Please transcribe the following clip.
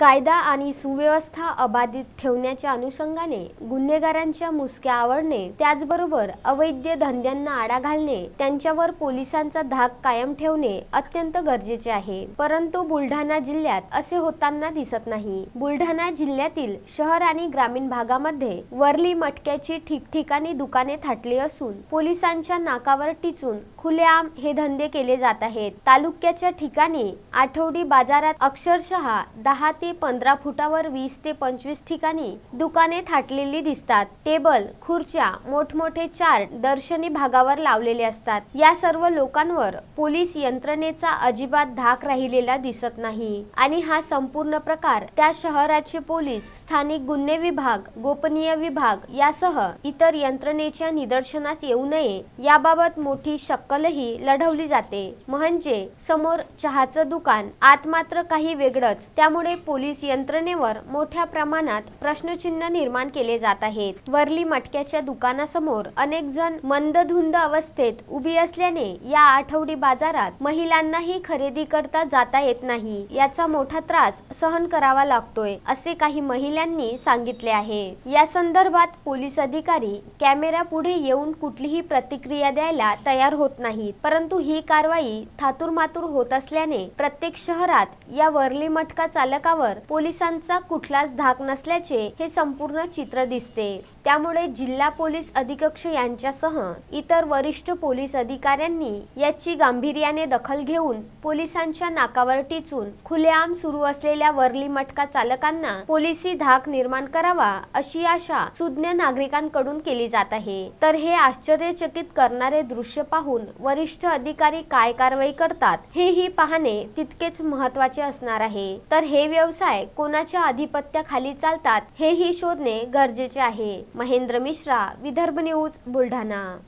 कायदा आणि सुव्यवस्था अबाधित ठेवण्याच्या अनुषंगाने गुन्हेगारांच्या मुसक्या आवडणे त्याचबरोबर अवैध धंद्यांना आळा घालणे त्यांच्यावर पोलिसांचा धाक कायम ठेवणे अत्यंत गरजेचे आहे. परंतु बुलढाणा जिल्ह्यात असे होताना दिसत नाही. बुलढाणा जिल्ह्यातील शहर आणि ग्रामीण भागामध्ये वरली मटक्याची ठिकठिकाणी दुकाने थाटली असून पोलिसांच्या नाकावर टिचून खुलेआम हे धंदे केले जात आहेत. तालुक्याच्या ठिकाणी आठवडी बाजारात अक्षरशः दहा ते पंधरा फुटावर वीस ते पंचवीस ठिकाणी दुकाने थाटलेली दिसतात. टेबल खुर्च्या मोठमोठे चार्ट दर्शनी भागावर लावलेले असतात. या सर्व लोकांवर पोलीस यंत्रणेचा अजिबात धाक राहिलेला दिसत नाही. आणि हा संपूर्ण प्रकार त्या शहराचे पोलीस स्थानिक गुन्हे विभाग गोपनीय विभाग यासह इतर यंत्रणेच्या निदर्शनास येऊ नये याबाबत मोठी शक्कलही लढवली जाते. म्हणजे समोर चहाचं दुकान आत मात्र काही वेगळंच. त्यामुळे पोलीस पोलीस यंत्रणेवर मोठ्या प्रमाणात प्रश्नचिन्ह निर्माण केले जात आहेत. वरली मटक्याच्या दुकानासमोर अनेक जण मंदधुंद अवस्थेत उभी असल्याने या आठवडी बाजारात महिलांनाही खरेदी करता जाता येत नाही. याचा मोठा त्रास सहन करावा लागतोय असे काही महिलांनी सांगितले आहे. या संदर्भात पोलीस अधिकारी कॅमेरा पुढे येऊन कुठलीही प्रतिक्रिया द्यायला तयार होत नाहीत. परंतु ही कारवाई थातुरमातुर होत असल्याने प्रत्येक शहरात या वरली मटका चालकावर पोलिसांचा कुठलाच धाक नसल्याचे हे संपूर्ण चित्र दिसते. त्यामुळे जिल्हा पोलीस अधीक्षक यांच्यासह इतर वरिष्ठ पोलीस अधिकाऱ्यांनी याची गांभीर्याने दखल घेऊन पोलिसांच्या नाकावर टिचून खुलेआम सुरू असलेल्या वरली मटका चालकांना पोलिसी धाक निर्माण करावा अशी आशा सुज्ञ नागरिकांकडून केली जात आहे. तर हे आश्चर्यचकित करणारे दृश्य पाहून वरिष्ठ अधिकारी काय कारवाई करतात हेही पाहणे तितकेच महत्त्वाचे असणार आहे. तर हे व्यवसाय कोणाच्या आधिपत्याखाली चालतात हेही शोधणे गरजेचे आहे. महेंद्र मिश्रा विदर्भ न्यूज बुलढाणा.